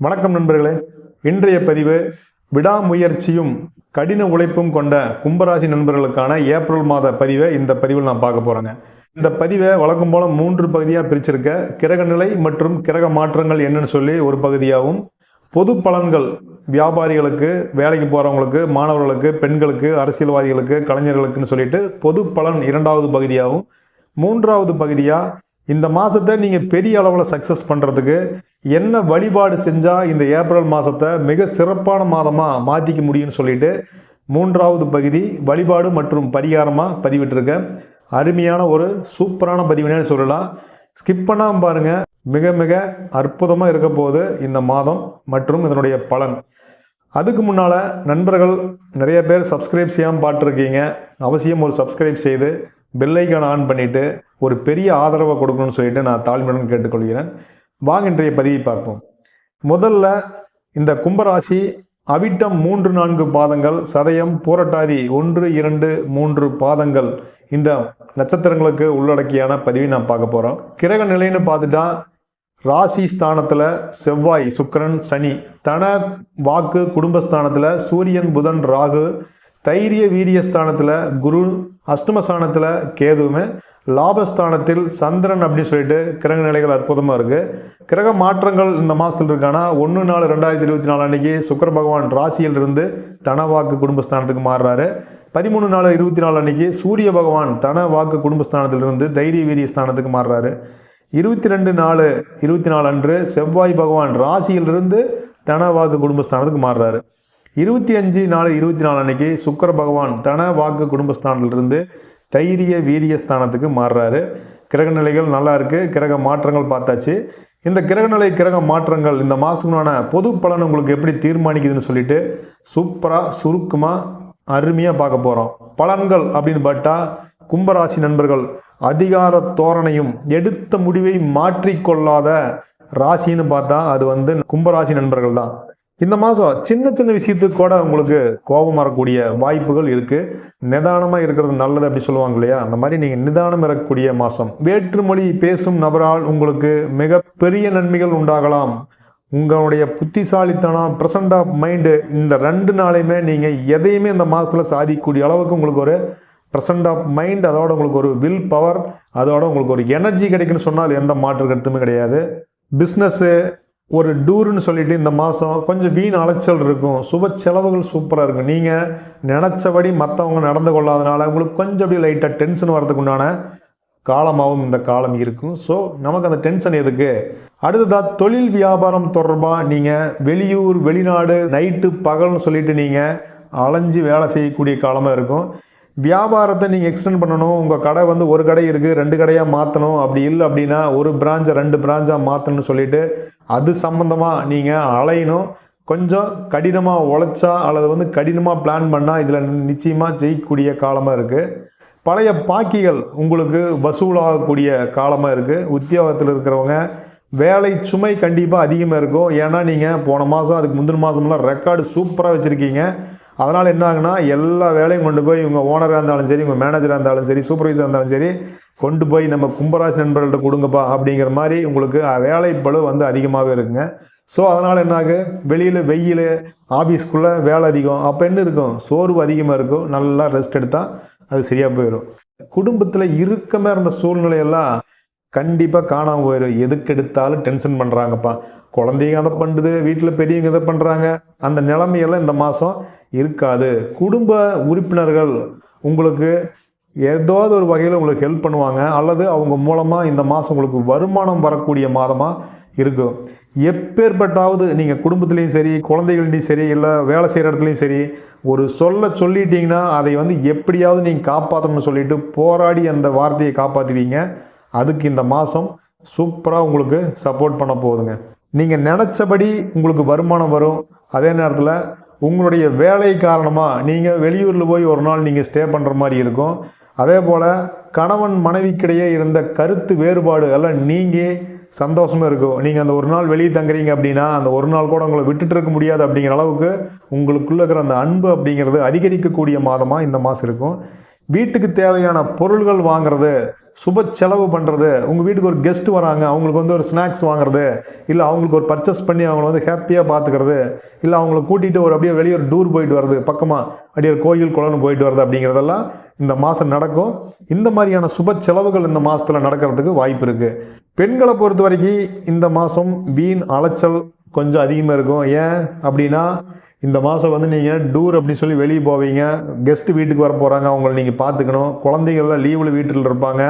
வணக்கம் நண்பர்களே. இன்றைய பதிவு விடாமுயற்சியும் கடின உழைப்பும் கொண்ட கும்பராசி நண்பர்களுக்கான ஏப்ரல் மாத பதிவை இந்த பதிவில் நான் பார்க்க போறேங்க. இந்த பதிவை வழக்கம் போல மூன்று பகுதியாக பிரிச்சிருக்க. கிரக நிலை மற்றும் கிரக மாற்றங்கள் என்னன்னு சொல்லி ஒரு பகுதியாகவும் பொது பலன்கள் வியாபாரிகளுக்கு வேலைக்கு போகிறவங்களுக்கு மாணவர்களுக்கு பெண்களுக்கு அரசியல்வாதிகளுக்கு கலைஞர்களுக்குன்னு சொல்லிட்டு பொது பலன் இரண்டாவது பகுதியாகவும் மூன்றாவது பகுதியாக இந்த மாதத்தை நீங்கள் பெரிய அளவில் சக்ஸஸ் பண்ணுறதுக்கு என்ன வழிபாடு செஞ்சால் இந்த ஏப்ரல் மாதத்தை மிக சிறப்பான மாதமாக மாற்றிக்க முடியும்னு சொல்லிட்டு மூன்றாவது பகுதி வழிபாடு மற்றும் பரிகாரமாக பதிவிட்டிருக்கேன். அருமையான ஒரு சூப்பரான பதிவினே சொல்லலாம். ஸ்கிப் பண்ணாமல் பாருங்கள் மிக மிக அற்புதமாக இருக்க போகுது இந்த மாதம் மற்றும் இதனுடைய பலன். அதுக்கு முன்னால் நண்பர்கள் நிறைய பேர் சப்ஸ்கிரைப் செய்யாமல் பார்த்துருக்கீங்க அவசியம் ஒரு சப்ஸ்கிரைப் செய்து பெல்லைக்கான ஆன் பண்ணிவிட்டு ஒரு பெரிய ஆதரவை கொடுக்கணும்னு சொல்லிட்டு நான் தாழ்மையுடன் கேட்டுக்கொள்கிறேன். வாங்க இன்றைய பதிவை பார்ப்போம். முதல்ல இந்த கும்பராசி அவிட்டம் மூன்று நான்கு பாதங்கள் சதயம் பூரட்டாதி ஒன்று இரண்டு மூன்று பாதங்கள். இந்த நட்சத்திரங்களுக்கு உள்ளடக்கியான பதிவை நான் பார்க்க போகிறோம் கிரக நிலைன்னு பார்த்துட்டா ராசி ஸ்தானத்தில் செவ்வாய் சுக்கிரன் சனி. தன வாக்கு குடும்பஸ்தானத்தில் சூரியன் புதன் ராகு. தைரிய வீரிய ஸ்தானத்தில் குரு அஷ்டமஸ்தானத்தில் கேதுவுமே லாபஸ்தானத்தில் சந்திரன் அப்படின்னு சொல்லிட்டு கிரக நிலைகள் அற்புதமாக இருக்குது கிரக மாற்றங்கள் இந்த மாதத்தில் இருக்கானா? ஒன்று நாலு ரெண்டாயிரத்தி இருபத்தி நாலு அன்னைக்கு சுக்கர பகவான் ராசியில் இருந்து தனவாக்கு குடும்பஸ்தானத்துக்கு மாறுறாரு. பதிமூணு நாலு இருபத்தி நாலு அன்னைக்கு சூரிய பகவான் தன வாக்கு குடும்பஸ்தானத்திலிருந்து தைரிய வீரிய ஸ்தானத்துக்கு மாறுறாரு. இருபத்தி ரெண்டு நாலு இருபத்தி நாலு அன்று செவ்வாய் பகவான் ராசியிலிருந்து தன வாக்கு குடும்பஸ்தானத்துக்கு மாறுறாரு. இருபத்தி அஞ்சு நாலு இருபத்தி நாலு அன்னைக்கு சுக்கர பகவான் தன வாக்கு குடும்பஸ்தானத்திலிருந்து தைரிய வீரிய ஸ்தானத்துக்கு மாறுறாரு. கிரக நிலைகள் நல்லா இருக்குது கிரக மாற்றங்கள் பார்த்தாச்சு. இந்த கிரகநிலை கிரக மாற்றங்கள் இந்த மாதத்துக்குண்டான பொது பலன் உங்களுக்கு எப்படி தீர்மானிக்குதுன்னு சொல்லிட்டு சூப்பராக சுருக்கமாக அருமையாக பார்க்க போகிறோம் பலன்கள் அப்படின்னு பார்த்தா கும்பராசி நண்பர்கள் அதிகார தோரணையும் எடுத்த முடிவை மாற்றிக்கொள்ளாத ராசின்னு பார்த்தா அது வந்து கும்பராசி நண்பர்கள் தான். இந்த மாதம் சின்ன சின்ன விஷயத்துக்கு கூட உங்களுக்கு கோபம் வரக்கூடிய வாய்ப்புகள் இருக்குது நிதானமாக இருக்கிறது நல்லது அப்படி சொல்லுவாங்க இல்லையா? அந்த மாதிரி நீங்கள் நிதானம் இருக்கக்கூடிய மாதம் வேற்றுமொழி பேசும் நபரால் உங்களுக்கு மிகப்பெரிய நன்மைகள் உண்டாகலாம். உங்களுடைய புத்திசாலித்தனம் ப்ரெசன்ட் ஆஃப் மைண்டு இந்த ரெண்டு நாளையுமே நீங்கள் எதையுமே இந்த மாதத்தில் சாதிக்கக்கூடிய அளவுக்கு உங்களுக்கு ஒரு ப்ரெசன்ட் ஆஃப் மைண்ட் அதோட உங்களுக்கு ஒரு வில் பவர் அதோட உங்களுக்கு ஒரு எனர்ஜி கிடைக்குன்னு சொன்னால் எந்த மாற்று கருத்துமே கிடையாது. பிஸ்னஸ்ஸு ஒரு டூருன்னு சொல்லிட்டு இந்த மாதம் கொஞ்சம் வீண் அலைச்சல் இருக்கும். சுப செலவுகள் சூப்பராக இருக்கும். நீங்கள் நினச்சபடி மற்றவங்க நடந்து கொள்ளாதனால உங்களுக்கு கொஞ்சம் அப்படியே லைட்டாக டென்ஷன் வரதுக்கு உண்டான காலமாகவும் இந்த காலம் இருக்கும். ஸோ நமக்கு அந்த டென்ஷன் எதுக்கு? அடுத்ததாக தொழில் வியாபாரம் தொடர்பாக நீங்கள் வெளியூர் வெளிநாடு நைட்டு பகல்னு சொல்லிட்டு நீங்கள் அலைஞ்சு வேலை செய்யக்கூடிய காலமாக இருக்கும். வியாபாரத்தை நீங்கள் எக்ஸ்டெண்ட் பண்ணணும். உங்கள் கடை வந்து ஒரு கடை இருக்குது ரெண்டு கடையாக மாற்றணும் அப்படி இல்லை அப்படின்னா ஒரு பிரான்ச்சை ரெண்டு பிரான்ச்சாக மாற்றணும்னு சொல்லிட்டு அது சம்மந்தமாக நீங்கள் அலையணும். கொஞ்சம் கடினமாக உழைச்சா அல்லது வந்து கடினமாக பிளான் பண்ணால் இதில் நிச்சயமாக ஜெயிக்கக்கூடிய காலமாக இருக்குது பழைய பாக்கிகள் உங்களுக்கு வசூலாகக்கூடிய காலமாக இருக்குது உத்தியோகத்தில் இருக்கிறவங்க வேலை சுமை கண்டிப்பாக அதிகமாக இருக்கும். ஏன்னா நீங்கள் போன மாதம் அதுக்கு முந்தின மாதம்லாம் ரெக்கார்டு சூப்பராக வச்சுருக்கீங்க. அதனால் என்ன ஆகுனா எல்லா வேலையும் கொண்டு போய் இவங்க ஓனராக இருந்தாலும் சரி உங்கள் மேனேஜராக இருந்தாலும் சரி சூப்பர்வைசராக இருந்தாலும் சரி கொண்டு போய் நம்ம கும்பராசி நண்பர்கள்ட்ட கொடுங்கப்பா அப்படிங்கிற மாதிரி உங்களுக்கு வேலை வந்து அதிகமாகவே இருக்குங்க. ஸோ அதனால் என்னாகு வெளியில் வெயில் ஆஃபீஸ்க்குள்ளே வேலை அதிகம் அப்போ என்ன இருக்கும்? சோர்வு அதிகமாக இருக்கும் நல்லா ரெஸ்ட் எடுத்தால் அது சரியாக போயிடும் குடும்பத்தில் இறுக்கமாக இருந்த சூழ்நிலையெல்லாம் கண்டிப்பாக காணாமல் போயிடும் எதுக்கு எடுத்தாலும் டென்ஷன் பண்ணுறாங்கப்பா குழந்தைங்க அதை பண்ணுது வீட்டில் பெரியவங்க இதை பண்ணுறாங்க அந்த நிலைமையெல்லாம் இந்த மாதம் இருக்காது. குடும்ப உறுப்பினர்கள் உங்களுக்கு ஏதாவது ஒரு வகையில் உங்களுக்கு ஹெல்ப் பண்ணுவாங்க அல்லது அவங்க மூலமாக இந்த மாதம் உங்களுக்கு வருமானம் வரக்கூடிய மாதமாக இருக்கும் எப்பேற்பட்டாவது நீங்கள் குடும்பத்துலேயும் சரி குழந்தைகள்டையும் சரி இல்லை வேலை செய்கிற இடத்துலையும் சரி ஒரு சொல்ல சொல்லிட்டீங்கன்னா அதை வந்து எப்படியாவது நீங்கள் காப்பாற்றணும்னு சொல்லிட்டு போராடி அந்த வார்த்தையை காப்பாற்றுவீங்க அதுக்கு இந்த மாதம் சூப்பராக உங்களுக்கு சப்போர்ட் பண்ண போகுதுங்க. நீங்கள் நினச்சபடி உங்களுக்கு வருமானம் வரும். அதே நேரத்தில் உங்களுடைய வேலை காரணமாக நீங்கள் வெளியூரில் போய் ஒரு நாள் நீங்கள் ஸ்டே பண்ணுற மாதிரி இருக்கும். அதே போல் கணவன் மனைவிக்கிடையே இருந்த கருத்து வேறுபாடு எல்லாம் நீங்கள் சந்தோஷமாக இருக்கும். நீங்கள் அந்த ஒரு நாள் வெளியே தங்குறீங்க அப்படின்னா அந்த ஒரு நாள் கூட உங்களை விட்டுட்டு இருக்க முடியாது அப்படிங்கிற அளவுக்கு உங்களுக்குள்ளே இருக்கிற அந்த அன்பு அப்படிங்கிறது அதிகரிக்கக்கூடிய மாதமாக இந்த மாதம் இருக்கும். வீட்டுக்கு தேவையான பொருள்கள் வாங்குறது சுப செலவு பண்ணுறது உங்கள் வீட்டுக்கு ஒரு கெஸ்ட் வராங்க அவங்களுக்கு வந்து ஒரு ஸ்நாக்ஸ் வாங்குறது இல்லை அவங்களுக்கு ஒரு பர்ச்சேஸ் பண்ணி அவங்கள வந்து ஹாப்பியாக பார்த்துக்கிறது இல்லை அவங்கள கூட்டிகிட்டு ஒரு அப்படியே வெளியே ஒரு டூர் போயிட்டு வருது பக்கமாக அப்படியே ஒரு கோயில் குளம்னு போயிட்டு வருது அப்படிங்கிறதெல்லாம் இந்த மாதம் நடக்கும். இந்த மாதிரியான சுப செலவுகள் இந்த மாதத்தில் நடக்கிறதுக்கு வாய்ப்பு இருக்குது பெண்களை பொறுத்த வரைக்கும் இந்த மாதம் வீண் அலைச்சல் கொஞ்சம் அதிகமாக இருக்கும். ஏன் அப்படின்னா இந்த மாதம் வந்து நீங்கள் டூர் அப்படின்னு சொல்லி வெளியே போவீங்க. கெஸ்ட்டு வீட்டுக்கு வர போகிறாங்க அவங்கள நீங்கள் பார்த்துக்கணும். குழந்தைகள்லாம் லீவில் வீட்டில் இருப்பாங்க.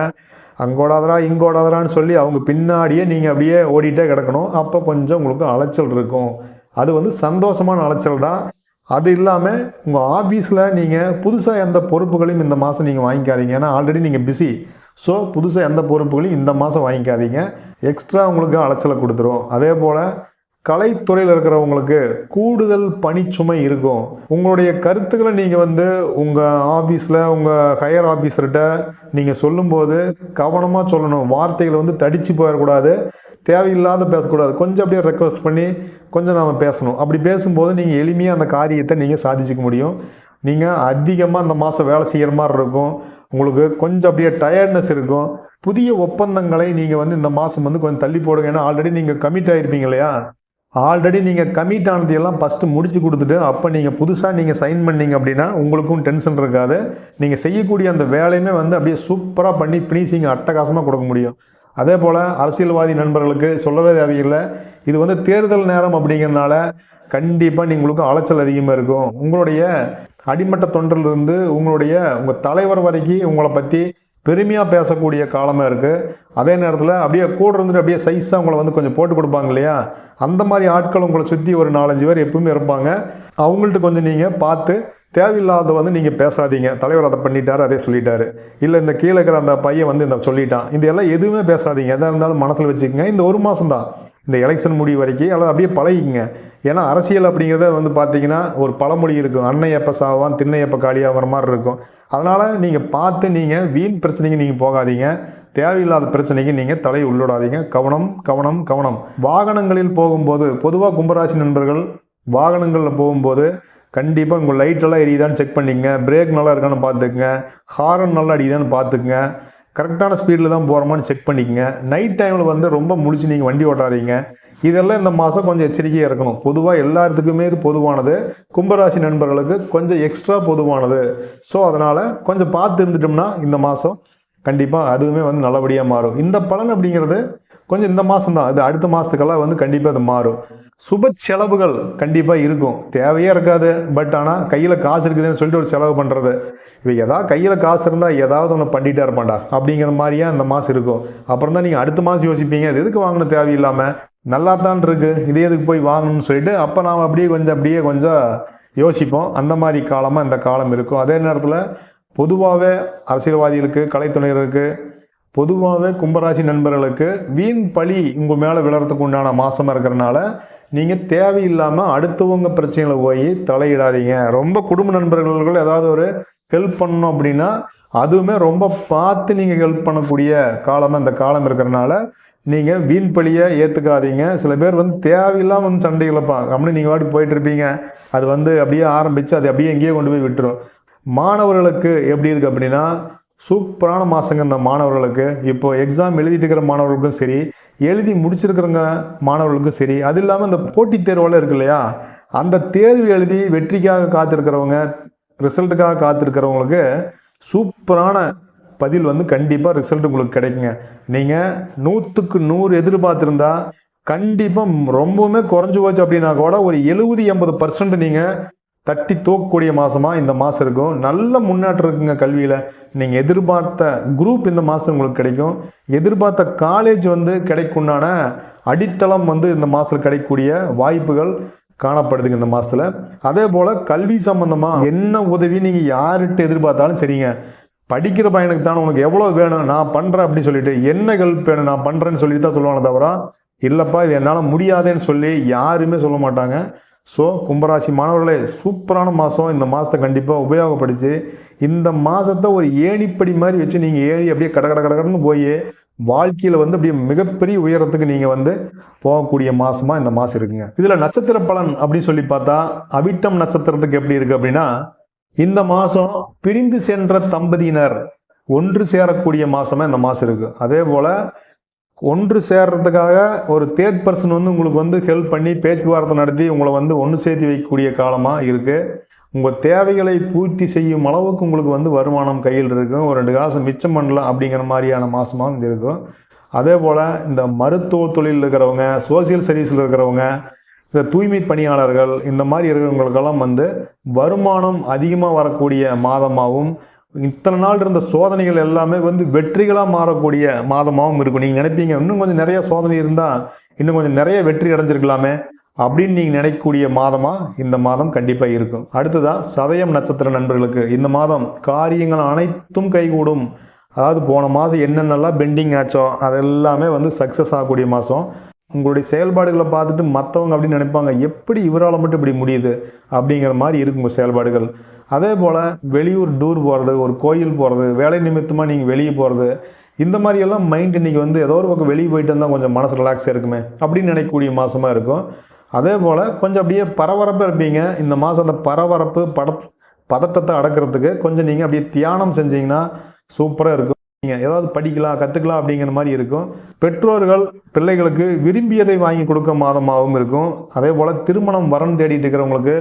அங்கோடாதரா இங்கோடாதரான்னு சொல்லி அவங்க பின்னாடியே நீங்கள் அப்படியே ஓடிட்டே கிடக்கணும். அப்போ கொஞ்சம் உங்களுக்கு அலைச்சல் இருக்கும். அது வந்து சந்தோஷமான அலைச்சல் தான். அது இல்லாமல் உங்கள் ஆஃபீஸில் நீங்கள் புதுசாக எந்த பொறுப்புகளையும் இந்த மாதம் நீங்கள் வாங்கிக்காதீங்க. ஏன்னா ஆல்ரெடி நீங்கள் பிஸி ஸோ புதுசாக எந்த பொறுப்புகளையும் இந்த மாதம் வாங்கிக்காதீங்க. எக்ஸ்ட்ரா உங்களுக்கு அலைச்சலை கொடுத்துரும். அதே போல் கலைத்துறையில் இருக்கிறவங்களுக்கு கூடுதல் பணிச்சுமை இருக்கும். உங்களுடைய கருத்துக்களை நீங்கள் வந்து உங்கள் ஆஃபீஸில் உங்கள் ஹையர் ஆஃபீஸர்கிட்ட நீங்கள் சொல்லும்போது கவனமாக சொல்லணும். வார்த்தைகளை வந்து தடிச்சு போயிடக்கூடாது. தேவையில்லாத பேசக்கூடாது. கொஞ்சம் அப்படியே ரெக்வஸ்ட் பண்ணி கொஞ்சம் நாம் பேசணும். அப்படி பேசும்போது நீங்கள் எளிமையாக அந்த காரியத்தை நீங்கள் சாதிச்சுக்க முடியும். நீங்கள் அதிகமாக அந்த மாதம் வேலை செய்கிற மாதிரி இருக்கும். உங்களுக்கு கொஞ்சம் அப்படியே டயர்ட்னஸ் இருக்கும். புதிய ஒப்பந்தங்களை நீங்கள் வந்து இந்த மாதம் வந்து கொஞ்சம் தள்ளி போடுங்க. ஏன்னா ஆல்ரெடி நீங்கள் கமிட் ஆகிருப்பீங்க இல்லையா? ஆல்ரெடி நீங்கள் கமிட் ஆனதையெல்லாம் ஃபஸ்ட்டு முடிச்சு கொடுத்துட்டு அப்போ நீங்கள் புதுசாக நீங்கள் சைன் பண்ணீங்க அப்படின்னா உங்களுக்கும் டென்ஷன் இருக்காது. நீங்கள் செய்யக்கூடிய அந்த வேலையுமே வந்து அப்படியே சூப்பராக பண்ணி ஃபினிஷிங் அட்டகாசமாக கொடுக்க முடியும். அதே போல் அரசியல்வாதி நண்பர்களுக்கு சொல்லவே தேவையில்லை. இது வந்து தேர்தல் நேரம் அப்படிங்கிறனால கண்டிப்பாக நீங்களுக்கும் அலைச்சல் அதிகமாக இருக்கும். உங்களுடைய அடிமட்ட தொண்டரிலிருந்து உங்களுடைய உங்கள் தலைவர் வரைக்கும் உங்களை பற்றி பெருமையாக பேசக்கூடிய காலமாக இருக்குது அதே நேரத்தில் அப்படியே கூட இருந்துட்டு அப்படியே சைஸாக உங்களை வந்து கொஞ்சம் போட்டு கொடுப்பாங்க இல்லையா? அந்த மாதிரி ஆட்கள் உங்களை சுற்றி ஒரு நாலஞ்சு பேர் எப்பவுமே இருப்பாங்க. அவங்கள்ட்ட கொஞ்சம் நீங்கள் பார்த்து தேவையில்லாத வந்து நீங்கள் பேசாதீங்க. தலைவர் அதை பண்ணிட்டாரு அதே சொல்லிட்டாரு. இல்லை இந்த கீழே இருக்கிற அந்த பையன் வந்து இந்த சொல்லிட்டான். இந்த எல்லாம் எதுவுமே பேசாதீங்க. எதாக இருந்தாலும் மனசில் வச்சுக்கோங்க. இந்த ஒரு மாதம் தான். இந்த எலெக்ஷன் முடிவு வரைக்கும் அல்லது அப்படியே பழகிக்கங்க. ஏன்னா அரசியல் அப்படிங்கிறத வந்து பார்த்தீங்கன்னா ஒரு பழமொழி இருக்கும். அன்னை எப்போ சாவான் திண்ணை எப்போ காலியாகிற மாதிரி இருக்கும். அதனால் நீங்கள் பார்த்து நீங்கள் வீண் பிரச்சனைக்கு நீங்கள் போகாதீங்க. தேவையில்லாத பிரச்சனைக்கு நீங்கள் தலையை உள்ளிடாதீங்க. கவனம் கவனம் கவனம். வாகனங்களில் போகும்போது பொதுவாக கும்பராசி நண்பர்கள் வாகனங்களில் போகும்போது கண்டிப்பாக உங்கள் லைட்டெல்லாம் எரியுதான்னு செக் பண்ணிக்கங்க. பிரேக் நல்லா இருக்கான்னு பார்த்துக்குங்க. ஹாரன் நல்லா அடிக்குதான்னு பார்த்துக்குங்க. கரெக்டான ஸ்பீடில் தான் போகிறோமான்னு செக் பண்ணிக்கங்க. நைட் டைமில் வந்து ரொம்ப முழிச்சு நீங்கள் வண்டி ஓட்டாதீங்க. இதெல்லாம் இந்த மாதம் கொஞ்சம் எச்சரிக்கையாக இருக்கணும். பொதுவாக எல்லாத்துக்குமே இது பொதுவானது. கும்பராசி நண்பர்களுக்கு கொஞ்சம் எக்ஸ்ட்ரா பொதுவானது. ஸோ அதனால் கொஞ்சம் பார்த்து இருந்துட்டோம்னா இந்த மாதம் கண்டிப்பாக அதுவுமே வந்து நல்லபடியாக மாறும். இந்த பலன் அப்படிங்கிறது கொஞ்சம் இந்த மாதம் தான். அது அடுத்த மாதத்துக்கெல்லாம் வந்து கண்டிப்பாக அது மாறும். சுப செலவுகள் கண்டிப்பாக இருக்கும். தேவையே இருக்காது. பட் ஆனால் கையில் காசு இருக்குதுன்னு சொல்லிட்டு ஒரு செலவு பண்ணுறது இப்போ எதாவது கையில் காசு இருந்தால் ஏதாவது ஒன்று பண்ணிகிட்டே இருப்பான்டா அப்படிங்கிற மாதிரியே அந்த மாதம் இருக்கும். அப்புறம் தான் நீங்கள் அடுத்த மாதம் யோசிப்பீங்க. அது எதுக்கு வாங்கணும் தேவையில்லாமல் நல்லா தான் இருக்குது இதே எதுக்கு போய் வாங்கணும்னு சொல்லிட்டு அப்போ நாம் அப்படியே கொஞ்சம் அப்படியே கொஞ்சம் யோசிப்போம். அந்த மாதிரி காலமாக இந்த காலம் இருக்கும். அதே நேரத்தில் பொதுவாகவே அரசியல்வாதிகளுக்கு கலைத்துறையினருக்கு பொதுவாகவே கும்பராசி நண்பர்களுக்கு வீண் பழி உங்கள் மேலே விழறதுக்கு உண்டான மாசமாக இருக்கிறனால நீங்கள் தேவையில்லாமல் அடுத்தவங்க பிரச்சனைகளை போய் தலையிடாதீங்க. ரொம்ப குடும்ப நண்பர்கள் ஏதாவது ஒரு ஹெல்ப் பண்ணணும் அப்படின்னா அதுவுமே ரொம்ப பார்த்து நீங்கள் ஹெல்ப் பண்ணக்கூடிய காலமாக இந்த காலம் இருக்கிறனால நீங்கள் வீண் பழியை ஏற்றுக்காதீங்க சில பேர் வந்து தேவையில்லாமல் வந்து சண்டை இழப்பாங்க அப்படின்னு நீங்கள் வாட்டி போயிட்டுருப்பீங்க அது வந்து அப்படியே ஆரம்பித்து அது அப்படியே எங்கேயோ கொண்டு போய் விட்டுரும். மாணவர்களுக்கு எப்படி இருக்குது அப்படின்னா சூப்பரான மாதங்க இந்த மாணவர்களுக்கு. இப்போ எக்ஸாம் எழுதிட்டு இருக்கிற மாணவர்களுக்கும் சரி எழுதி முடிச்சிருக்கிறவங்க மாணவர்களுக்கும் சரி அது இல்லாமல் இந்த போட்டித் தேர்வுல இருக்கு இல்லையா? அந்த தேர்வு எழுதி வெற்றிக்காக காத்திருக்கிறவங்க ரிசல்ட்டுக்காக காத்திருக்கிறவங்களுக்கு சூப்பரான பதில் வந்து கண்டிப்பாக ரிசல்ட் உங்களுக்கு கிடைக்குங்க. நீங்கள் நூற்றுக்கு நூறு எதிர்பார்த்துருந்தா கண்டிப்பாக ரொம்பவுமே குறைஞ்சு போச்சு அப்படின்னா கூட ஒரு எழுபது எண்பது பர்சன்ட் நீங்கள் தட்டி தூக்கக்கூடிய மாதமாக இந்த மாதம் இருக்கும். நல்ல முன்னேற்றம் இருக்குங்க கல்வியில். நீங்கள் எதிர்பார்த்த குரூப் இந்த மாதம் உங்களுக்கு கிடைக்கும். எதிர்பார்த்த காலேஜ் வந்து கிடைக்குண்டான அடித்தளம் வந்து இந்த மாதத்தில் கிடைக்கக்கூடிய வாய்ப்புகள் காணப்படுதுங்க இந்த மாதத்தில் அதே போல் கல்வி சம்மந்தமாக என்ன உதவி நீங்கள் யார்கிட்ட எதிர்பார்த்தாலும் சரிங்க. படிக்கிற பையனுக்கு தான் உனக்கு எவ்வளோ வேணும்? நான் பண்ணுறேன் அப்படின்னு சொல்லிட்டு என்ன ஹெல்ப் வேணும்? நான் பண்ணுறேன்னு சொல்லிட்டு தான் சொல்லுவாங்க தவிர இல்லைப்பா இது என்னால் முடியாதேன்னு சொல்லி யாருமே சொல்ல மாட்டாங்க. ஸோ கும்பராசி மாணவர்களே சூப்பரான மாதம் இந்த மாதத்தை கண்டிப்பாக உபயோகப்படுத்தி இந்த மாதத்தை ஒரு ஏணிப்படி மாதிரி வச்சு நீங்கள் ஏறி அப்படியே கட கட கடகடன்னு போய் வாழ்க்கையில் வந்து அப்படியே மிகப்பெரிய உயரத்துக்கு நீங்கள் வந்து போகக்கூடிய மாதமாக இந்த மாதம் இருக்குங்க. இதில் நட்சத்திர பலன் அப்படின்னு சொல்லி பார்த்தா அவிட்டம் நட்சத்திரத்துக்கு எப்படி இருக்குது அப்படின்னா இந்த மாதம் பிரிந்து சென்ற தம்பதியினர் ஒன்று சேரக்கூடிய மாதமாக இந்த மாதம் இருக்குது அதே போல் ஒன்று சேர்றதுக்காக ஒரு தேர்ட் பர்சன் வந்து உங்களுக்கு வந்து ஹெல்ப் பண்ணி பேச்சுவார்த்தை நடத்தி உங்களை வந்து ஒன்று சேர்த்து வைக்கக்கூடிய காலமாக இருக்குது உங்கள் தேவைகளை பூர்த்தி செய்யும் அளவுக்கு உங்களுக்கு வந்து வருமானம் கையில் இருக்கும் ஒரு ரெண்டு காசு மிச்சம் பண்ணலாம் அப்படிங்கிற மாதிரியான மாதமாக இருக்கும். அதே போல் இந்த மருத்துவ தொழிலில் இருக்கிறவங்க சோசியல் சர்வீஸில் இருக்கிறவங்க இந்த தூய்மை பணியாளர்கள் இந்த மாதிரி இருக்கிறவங்களுக்கெல்லாம் வந்து வருமானம் அதிகமாக வரக்கூடிய மாதமாகவும் இத்தனை நாள் இருந்த சோதனைகள் எல்லாமே வந்து வெற்றிகளாக மாறக்கூடிய மாதமாகவும் இருக்கும். நீங்கள் நினைப்பீங்க இன்னும் கொஞ்சம் நிறைய சோதனை இருந்தால் இன்னும் கொஞ்சம் நிறைய வெற்றி அடைஞ்சிருக்கலாமே அப்படின்னு நீங்கள் நினைக்கக்கூடிய மாதமாக இந்த மாதம் கண்டிப்பாக இருக்கும். அடுத்ததாக சதயம் நட்சத்திர நண்பர்களுக்கு இந்த மாதம் காரியங்கள் அனைத்தும் கைகூடும். அதாவது போன மாதம் என்னென்னலாம் பெண்டிங் ஆச்சோ அதெல்லாமே வந்து சக்ஸஸ் ஆகக்கூடிய மாதம். உங்களுடைய செயல்பாடுகளை பார்த்துட்டு மற்றவங்க அப்படின்னு நினைப்பாங்க. எப்படி இவரால் மட்டும் இப்படி முடியுது? அப்படிங்கிற மாதிரி இருக்கும் உங்கள் செயல்பாடுகள். அதே போல் வெளியூர் டூர் போகிறது ஒரு கோயில் போகிறது வேலை நிமித்தமாக நீங்கள் வெளியே போகிறது இந்த மாதிரியெல்லாம் மைண்ட் இன்றைக்கி வந்து ஏதோ ஒரு பக்கம் வெளியே போயிட்டு இருந்தால் கொஞ்சம் மனசு ரிலாக்ஸாக இருக்குமே அப்படின்னு நினைக்கக்கூடிய மாதமாக இருக்கும். அதே போல் கொஞ்சம் அப்படியே பரபரப்பாக இருப்பீங்க. இந்த மாதம் அந்த பரபரப்பு பட பதட்டத்தை அடக்கிறதுக்கு கொஞ்சம் நீங்கள் அப்படியே தியானம் செஞ்சீங்கன்னா சூப்பராக இருக்கும். நீங்கள் ஏதாவது படிக்கலாம் கற்றுக்கலாம் அப்படிங்கிற மாதிரி இருக்கும். பெற்றோர்கள் பிள்ளைகளுக்கு விரும்பியதை வாங்கி கொடுக்க மாதமாகவும் இருக்கும். அதே போல் திருமணம் வரன் தேடிட்டு இருக்கிறவங்களுக்கு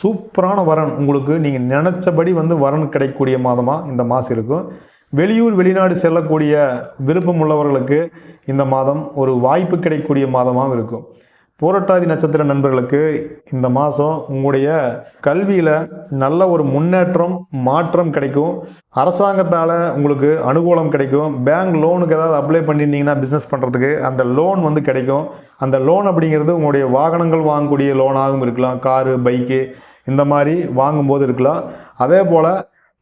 சூப்பரான வரன் உங்களுக்கு நீங்கள் நினச்சபடி வந்து வரன் கிடைக்கக்கூடிய மாதமாக இந்த மாதம் இருக்கும். வெளியூர் வெளிநாடு செல்லக்கூடிய விருப்பம் உள்ளவர்களுக்கு இந்த மாதம் ஒரு வாய்ப்பு கிடைக்கக்கூடிய மாதமாகவும் இருக்கும். பூரட்டாதி நட்சத்திர நண்பர்களுக்கு இந்த மாதம் உங்களுடைய கல்வியில் நல்ல ஒரு முன்னேற்றம் மாற்றம் கிடைக்கும். அரசாங்கத்தால் உங்களுக்கு அனுகூலம் கிடைக்கும். பேங்க் லோனுக்கு ஏதாவது அப்ளை பண்ணியிருந்தீங்கன்னா பிஸ்னஸ் பண்ணுறதுக்கு அந்த லோன் வந்து கிடைக்கும். அந்த லோன் அப்படிங்கிறது உங்களுடைய வாகனங்கள் வாங்கக்கூடிய லோனாகவும் இருக்கலாம். காரு பைக்கு இந்த மாதிரி வாங்கும்போது இருக்கலாம். அதே போல்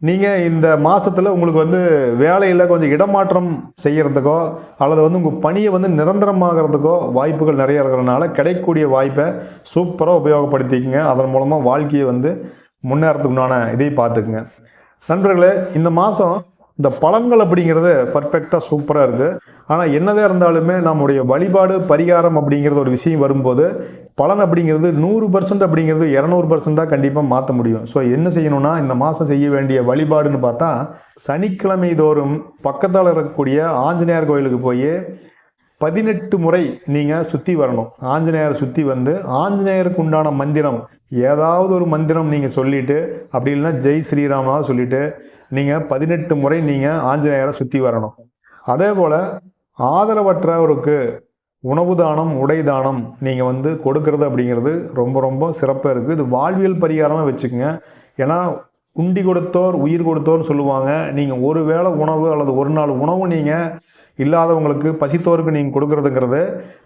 நீங்கள் இந்த மாதத்தில் உங்களுக்கு வந்து வேலையில் கொஞ்சம் இடமாற்றம் செய்கிறதுக்கோ அல்லது வந்து உங்கள் பணியை வந்து நிரந்தரமாகிறதுக்கோ வாய்ப்புகள் நிறைய இருக்கிறதுனால கிடைக்கக்கூடிய வாய்ப்பை சூப்பராக உபயோகப்படுத்திக்கங்க. அதன் மூலமாக வாழ்க்கையை வந்து முன்னேறத்துக்குண்டான இதை பார்த்துக்குங்க. நண்பர்களே இந்த மாதம் இந்த பலன்கள் அப்படிங்கிறது பர்ஃபெக்டாக சூப்பராக இருக்குது ஆனால் என்னதாக இருந்தாலுமே நம்முடைய வழிபாடு பரிகாரம் அப்படிங்கிறது ஒரு விஷயம் வரும்போது பலன் அப்படிங்கிறது நூறு பர்சன்ட் அப்படிங்கிறது இரநூறு பர்சன்ட்டாக கண்டிப்பாக மாற்ற முடியும். ஸோ என்ன செய்யணும்னா இந்த மாதம் செய்ய வேண்டிய வழிபாடுன்னு பார்த்தா சனிக்கிழமை தோறும் பக்கத்தில் இருக்கக்கூடிய ஆஞ்சநேயர் கோயிலுக்கு போய் பதினெட்டு முறை நீங்கள் சுற்றி வரணும். ஆஞ்சநேயர் சுற்றி வந்து ஆஞ்சநேயருக்கு உண்டான மந்திரம் ஏதாவது ஒரு மந்திரம் நீங்கள் சொல்லிவிட்டு அப்படி இல்லைன்னா ஜெய் ஸ்ரீராமனாக சொல்லிவிட்டு நீங்கள் பதினெட்டு முறை நீங்கள் ஆஞ்சநேயரை சுற்றி வரணும். அதே போல் ஆதரவற்றவருக்கு உணவு தானம் உடை தானம் நீங்கள் வந்து கொடுக்கறது அப்படிங்கிறது ரொம்ப ரொம்ப சிறப்பாக இருக்குது இது வாழ்வியல் பரிகாரமாக வச்சுக்கோங்க. ஏன்னா உண்டி கொடுத்தோர் உயிர் கொடுத்தோர்னு சொல்லுவாங்க. நீங்கள் ஒரு வேளை உணவு அல்லது ஒரு நாள் உணவு நீங்கள் இல்லாதவங்களுக்கு பசித்தோருக்கு நீங்கள் கொடுக்குறதுங்கிறது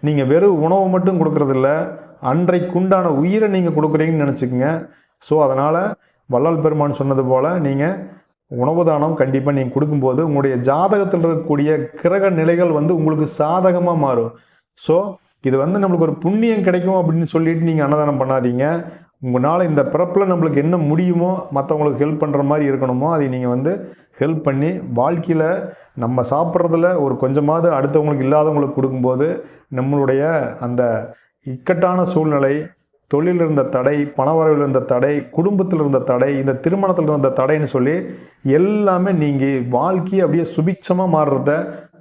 நீங்கள் வெறும் உணவு மட்டும் கொடுக்குறதில்ல அன்றைக்குண்டான உயிரை நீங்கள் கொடுக்குறீங்கன்னு நினச்சிக்கோங்க. ஸோ அதனால் வள்ளல் பெருமான் சொன்னது போல் நீங்கள் உணவு தானம் கண்டிப்பாக நீங்கள் கொடுக்கும்போது உங்களுடைய ஜாதகத்தில் இருக்கக்கூடிய கிரக நிலைகள் வந்து உங்களுக்கு சாதகமாக மாறும். ஸோ இது வந்து நம்மளுக்கு ஒரு புண்ணியம் கிடைக்கும் அப்படின்னு சொல்லிட்டு நீங்கள் அன்னதானம் பண்ணாதீங்க. உங்களால் இந்த பிறப்பில் நம்மளுக்கு என்ன முடியுமோ மற்றவங்களுக்கு ஹெல்ப் பண்ணுற மாதிரி இருக்கணுமோ அதை நீங்கள் வந்து ஹெல்ப் பண்ணி வாழ்க்கையில் நம்ம சாப்பிட்றதுல ஒரு கொஞ்சமாவது அடுத்தவங்களுக்கு இல்லாதவங்களுக்கு கொடுக்கும்போது நம்மளுடைய அந்த இக்கட்டான சூழ்நிலை தொழில் இருந்த தடை பணவரவில் இருந்த தடை குடும்பத்தில் இருந்த தடை இந்த திருமணத்தில் இருந்த தடைன்னு சொல்லி எல்லாமே நீங்கள் வாழ்க்கையை அப்படியே சுபிட்சமாக மாறுறத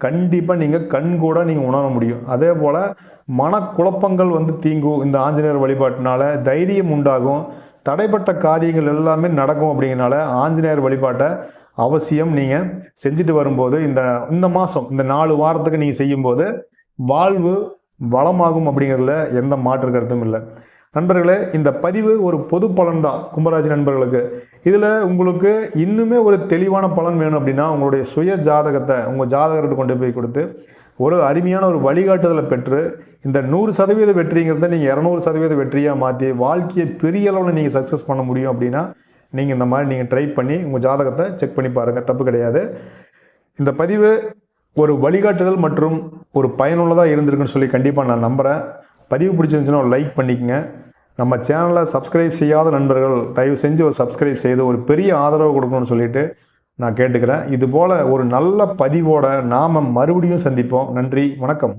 கண்டிப்பாக நீங்கள் கண் கூட நீங்கள் உணர முடியும். அதே போல் மனக்குழப்பங்கள் வந்து தீங்கும் இந்த ஆஞ்சநேயர் வழிபாட்டினால தைரியம் உண்டாகும். தடைப்பட்ட காரியங்கள் எல்லாமே நடக்கும் அப்படிங்கிறனால ஆஞ்சநேயர் வழிபாட்டை அவசியம் நீங்கள் செஞ்சுட்டு வரும்போது இந்த இந்த மாதம் இந்த நாலு வாரத்துக்கு நீங்கள் செய்யும்போது வாழ்வு வளமாகும் அப்படிங்கிறதுல எந்த மாற்று கருத்தும் இல்லை. நண்பர்களே இந்த பதிவு ஒரு பொது பலன் தான் கும்பராசி நண்பர்களுக்கு. இதில் உங்களுக்கு இன்னுமே ஒரு தெளிவான பலன் வேணும் அப்படின்னா உங்களுடைய சுய ஜாதகத்தை உங்கள் ஜாதகர்கிட்ட கொண்டு போய் கொடுத்து ஒரு அருமையான ஒரு வழிகாட்டுதலை பெற்று இந்த நூறு சதவீத வெற்றிங்கிறத நீங்கள் இரநூறு சதவீத வெற்றியாக மாற்றி வாழ்க்கையை பெரிய அளவில் நீங்கள் சக்ஸஸ் பண்ண முடியும் அப்படின்னா நீங்கள் இந்த மாதிரி நீங்கள் ட்ரை பண்ணி உங்கள் ஜாதகத்தை செக் பண்ணி பாருங்கள் தப்பு கிடையாது. இந்த பதிவு ஒரு வழிகாட்டுதல் மற்றும் ஒரு பயனுள்ளதாக இருந்திருக்குன்னு சொல்லி கண்டிப்பாக நான் நம்புகிறேன் பதிவு பிடிச்சிருந்துச்சுன்னா ஒரு லைக் பண்ணிக்கங்க. நம்ம சேனலை சப்ஸ்கிரைப் செய்யாத நண்பர்கள் தயவு செஞ்சு ஒரு சப்ஸ்கிரைப் செய்து ஒரு பெரிய ஆதரவு கொடுக்கணும்னு சொல்லிட்டு நான் கேட்டுக்கிறேன். இது போல் ஒரு நல்ல பதிவோட நாம் மறுபடியும் சந்திப்போம். நன்றி வணக்கம்.